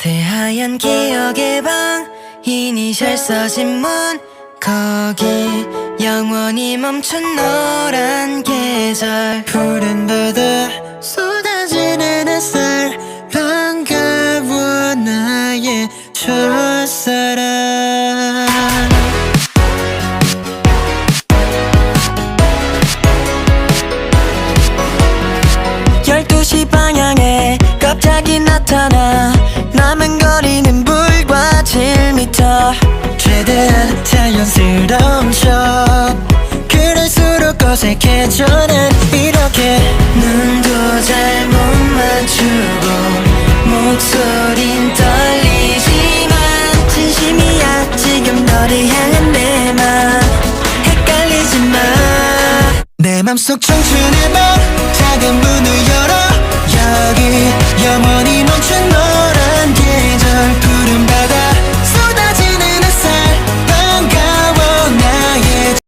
새하얀 기억의 방 이니셜 써진 문 거기 영원히 멈춘 노란 계절. 푸른 바다 쏟아지는 햇살 반가워 나의 첫사랑. 12시 방 최대한 자연스러운 척. 그럴수록 어색해져 난 이렇게. 눈도 잘 못 맞추고 목소린 떨리지만 진심이야 지금 너를 향한 내맘 헷갈리지 마내 맘속 청춘의 말